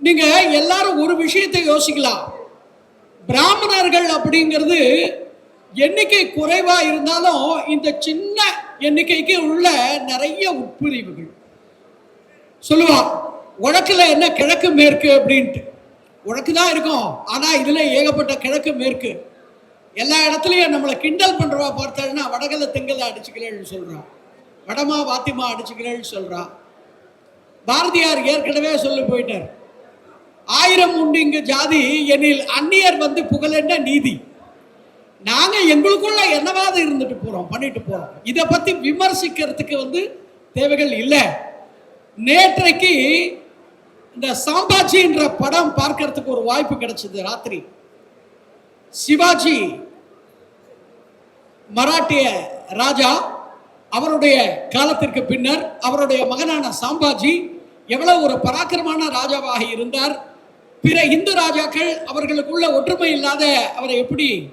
நீங்க எல்லாரும் ஒரு விஷயத்தை யோசிக்கலாம். பிராமணர்கள் அப்படிங்கிறது எண்ணிக்கை குறைவா இருந்தாலும் இந்த சின்ன எண்ணிக்கைக்கு உள்ள நிறைய உட்பிரிவுகள். சொல்லுவா உழக்குல என்ன கிழக்கு மேற்கு? அப்படின்ட்டு. உழக்கு தான் இருக்கும். ஆனா இதுல ஏகப்பட்ட கிழக்கு மேற்கு. எல்லா இடத்துலையும் நம்மளை கிண்டல் பண்றவா பார்த்தாருன்னா வடகல தெங்கல அடிச்சுக்கிறேன்னு சொல்றான் வடமா வாத்திமா அடிச்சுக்கிறேன்னு சொல்றான் பாரதியார் ஏற்கனவே சொல்லி போயிட்டார். ஆயிரம் உண்டு இங்கு ஜாதி. எனில் அந்நியர் வந்து புகழென்ற நீதி. நாங்கள் எங்களுக்குள்ள என்னவாக இருந்துட்டு போகிறோம் பண்ணிட்டு போகிறோம் இதை பற்றி விமர்சிக்கிறதுக்கு வந்து தேவைகள் இல்லை. நேற்றைக்கு இந்த சாம்பாஜின்ற படம் பார்க்கறதுக்கு ஒரு வாய்ப்பு கிடைச்சது ராத்திரி. சிவாஜி மராட்டிய ராஜா அவருடைய காலத்திற்கு பின்னர் அவருடைய மகனான சாம்பாஜி எவ்வளவு ஒரு பராக்கிரமான ராஜாவாக இருந்தார் பிற இந்து ராஜாக்கள் அவர்களுக்குள்ள ஒற்றுமை இல்லாத அவரை எப்படி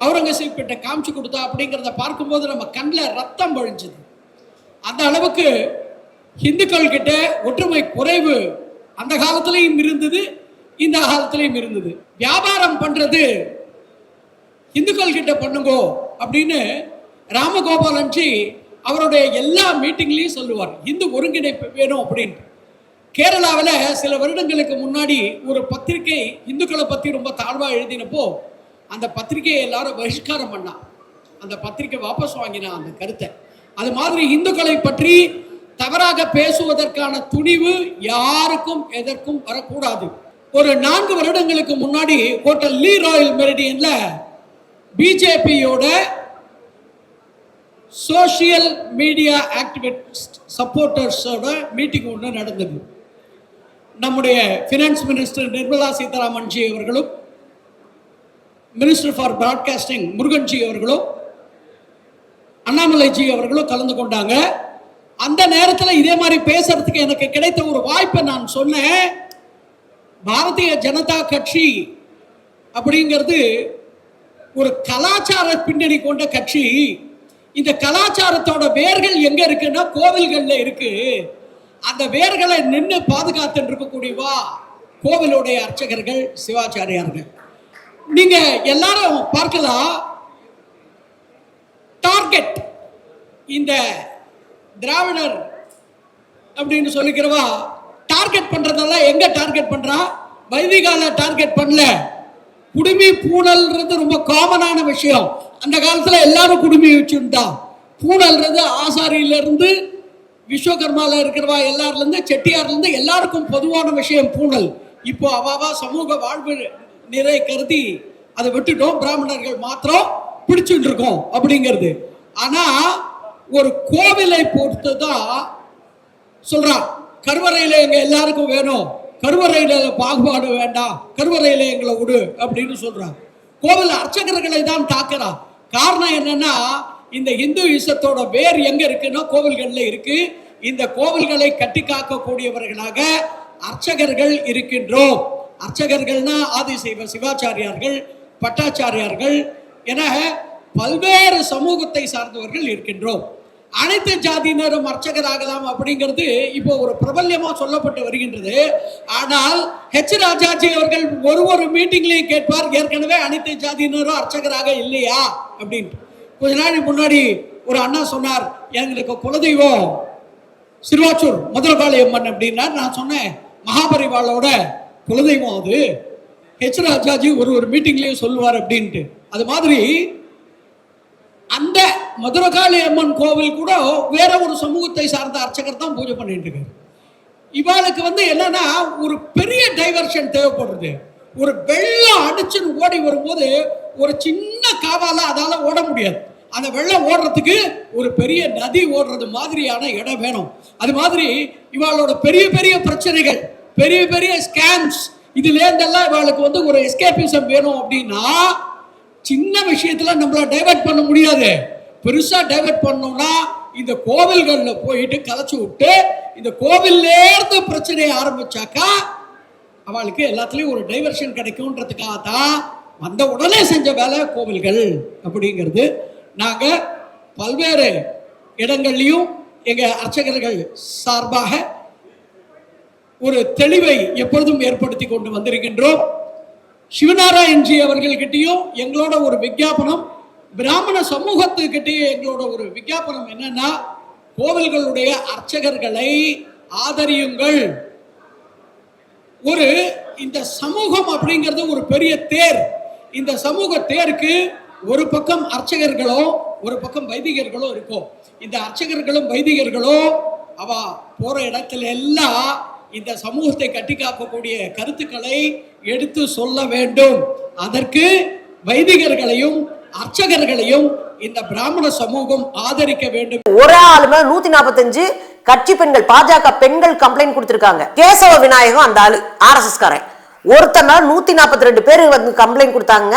அவுரங்கசீப் கிட்ட காமிச்சு கொடுத்தா அப்படிங்கிறத பார்க்கும்போது நம்ம கண்ணில் ரத்தம் பொழிஞ்சுது அந்த அளவுக்கு இந்துக்கள் கிட்ட ஒற்றுமை குறைவு அந்த காலத்திலையும் இருந்தது இந்த காலத்திலையும் இருந்தது. வியாபாரம் பண்றது இந்துக்கள் கிட்ட பண்ணுங்கோ அப்படின்னு ராமகோபாலன்ஜி அவருடைய எல்லா மீட்டிங்லையும் சொல்லுவார். இந்து ஒருங்கிணைப்பு வேணும் அப்படின்ட்டு. கேரளாவில் சில வருடங்களுக்கு முன்னாடி ஒரு பத்திரிகை இந்துக்களை பற்றி ரொம்ப தாழ்வாக எழுதினப்போ அந்த பத்திரிகையை எல்லாரும் பகிஷ்காரம் பண்ணா. அந்த பத்திரிகை வாபஸ் வாங்கினான் அந்த கருத்தை. அது மாதிரி இந்துக்களை பற்றி தவறாக பேசுவதற்கான துணிவு யாருக்கும் எதற்கும் வரக்கூடாது. ஒரு நான்கு வருடங்களுக்கு முன்னாடி ஹோட்டல் லீ ராயல் மெரிடியன்ல பிஜேபியோட சோஷியல் மீடியா ஆக்டிவிஸ்ட் சப்போர்ட்டர்ஸோட மீட்டிங் ஒன்று நடந்தது. நம்முடைய ஃபினான்ஸ் மினிஸ்டர் நிர்மலா சீதாராமன்ஜி அவர்களும் மினிஸ்டர் ஃபார் பிராட்காஸ்டிங் முருகன்ஜி அவர்களும் அண்ணாமலைஜி அவர்களும் கலந்து கொண்டாங்க. அந்த நேரத்தில் இதே மாதிரி பேசுறதுக்கு எனக்கு கிடைத்த ஒரு வாய்ப்பை நான் சொன்னேன். பாரதிய ஜனதா கட்சி அப்படிங்கிறது ஒரு கலாச்சார பின்னணி கொண்ட கட்சி. இந்த கலாச்சாரத்தோட வேர்கள் எங்க இருக்குன்னா கோவில்கள்ல இருக்கு. அந்த வேர்களை நின்று பாதுகாத்துட்டு இருக்கக்கூடியவா கோவிலுடைய அர்ச்சகர்கள் சிவாச்சாரியார்கள். நீங்க எல்லாரும் பார்க்கலாம் டார்கெட் இந்த திராவிடர் அப்படின்னு சொல்லிக்கிறவா டார்கெட் பண்றதெல்லாம் எங்க டார்கெட் பண்றா? வைதிகால டார்கெட் பண்ணல. குடுமி பூனல்ன்றது ரொம்ப காமனான விஷயம். அந்த காலத்துல எல்லாரும் குடுமி வச்சுருந்தா. பூனல்ன்றது ஆசாரியில விஸ்வகர்மாவில் விஸ்வகர்மால இருக்கிறவா எல்லார்ல இருந்து செட்டியார்ல இருந்து எல்லாருக்கும் பொதுவான விஷயம் பூணல். இப்போ அவாவா சமூக வாழ்வு நிறை கருதி அதை விட்டுட்டோம். பிராமணர்கள் மாத்திரம் பிடிச்சுட்டு இருக்கோம் அப்படிங்கிறது. ஆனா ஒரு கோவிலை பொறுத்து தான் சொல்கிறான் கருவறையில எங்க எல்லாருக்கும் வேணும். கருவறையில பாகுபாடு வேண்டாம் கருவறையில எங்களை விடு அப்படின்னு சொல்றான் கோவில் அர்ச்சகர்களை தான் தாக்குறான் காரணம் என்னன்னா இந்த இந்து இசத்தோட வேர் எங்க இருக்குன்னா கோவில்கள்ல இருக்கு. இந்த கோவில்களை கட்டி காக்கக்கூடியவர்களாக அர்ச்சகர்கள் இருக்கின்றோம். அர்ச்சகர்கள்னா ஆதிசைவ சிவாச்சாரியார்கள் பட்டாச்சாரியார்கள் என பல்வேறு சமூகத்தை சார்ந்தவர்கள் இருக்கின்றோம். அனைத்து ஜாதியினரும் அர்ச்சகராகலாம் அப்படிங்கிறது இப்போ ஒரு பிரபல்யமாக சொல்லப்பட்டு வருகின்றது. ஆனால் ஹெச் ராஜாஜி அவர்கள் ஒரு ஒரு மீட்டிங்லையும் கேட்பார் ஏற்கனவே அனைத்து ஜாதியினரும் அர்ச்சகராக இல்லையா? அப்படின்ட்டு. கொஞ்ச நாள் முன்னாடி ஒரு அண்ணா சொன்னார் எங்களுக்கு குலதெய்வம் சிறுவாச்சூர் மதுரகாளி அம்மன் அப்படின்னா நான் சொன்னேன். மகாபரிவாளோட குலதெய்வம் அது. ஹெச் ராஜாஜி ஒரு ஒரு மீட்டிங்லயும் சொல்லுவார் அப்படின்ட்டு. அது மாதிரி அந்த மதுரகாளி அம்மன் கோவில் கூட வேற ஒரு சமூகத்தை சார்ந்த அர்ச்சகர் தான் பூஜை பண்ணிட்டு இருக்காரு. இவாளுக்கு வந்து என்னன்னா ஒரு பெரிய டைவர்ஷன் தேவைப்படுறது ஒரு வெள்ளம் அடிச்சுன்னு ஓடி வரும்போது ஒரு சின்ன காவால அதால ஓட முடியாது. அந்த வெள்ளம் ஓடுறதுக்கு ஒரு பெரிய நதி ஓடுறது மாதிரியான இடம் வேணும். அது மாதிரி இவாளோட பெரிய பெரிய பிரச்சனைகள் பெரிய பெரிய ஸ்கேம்ஸ் இதுலேருந்தெல்லாம் இவளுக்கு இவாளுக்கு வந்து ஒரு எஸ்கேபிசம் வேணும் அப்படின்னா சின்ன விஷயத்துல நம்மள டைவர்ட் பண்ண முடியாது. பெருசா டைவர்ட் பண்ணோம்னா இந்த கோவில்கள்ல போயிட்டு கலைச்சு விட்டு இந்த கோவில்ல இருந்து பிரச்சனையை ஆரம்பிச்சாக்கா அவளுக்கு எல்லாத்துலயும் ஒரு டைவர்ஷன் கிடைக்கும்ன்றதுக்காக தான் வந்த உடனே செஞ்ச வேலை கோவில்கள் அப்படிங்கிறது. நாங்கள் பல்வேறு இடங்கள்லையும் எங்கள் அர்ச்சகர்கள் சார்பாக ஒரு தெளிவை எப்பொழுதும் ஏற்படுத்தி கொண்டு வந்திருக்கின்றோம். சிவநாராயண்ஜி அவர்கள்கிட்டையும் எங்களோட ஒரு விஞ்ஞாபனம் பிராமண சமூகத்துக்கிட்டேயும் எங்களோட ஒரு விஞ்ஞாபனம் என்னன்னா கோவில்களுடைய அர்ச்சகர்களை ஆதரியுங்கள். ஒரு இந்த சமூகம் அப்படிங்கிறது ஒரு பெரிய தேர். இந்த சமூக தேருக்கு ஒரு பக்கம் அர்ச்சகர்களோ ஒரு பக்கம் வைதிகர்களோ இருக்கும். இந்த அர்ச்சகர்களும் வைதிகர்களோ அவ போற இடத்துல எல்லாம் இந்த சமூகத்தை கட்டி காக்கக்கூடிய கருத்துக்களை எடுத்து சொல்ல வேண்டும். அதற்கு வைதிகர்களையும் அர்ச்சகர்களையும் இந்த பிராமண சமூகம் ஆதரிக்க வேண்டும். ஒரு ஆளுமே நூத்தி நாற்பத்தஞ்சு கட்சி பெண்கள் பாஜக பெண்கள் கம்ப்ளைண்ட் கொடுத்திருக்காங்க. கேசவ விநாயகம் அந்த ஆளு ஆர்எஸ்எஸ் காரன். ஒருத்தன் நூத்தி நாற்பத்தி ரெண்டு பேர் வந்து கம்ப்ளைண்ட் கொடுத்தாங்க.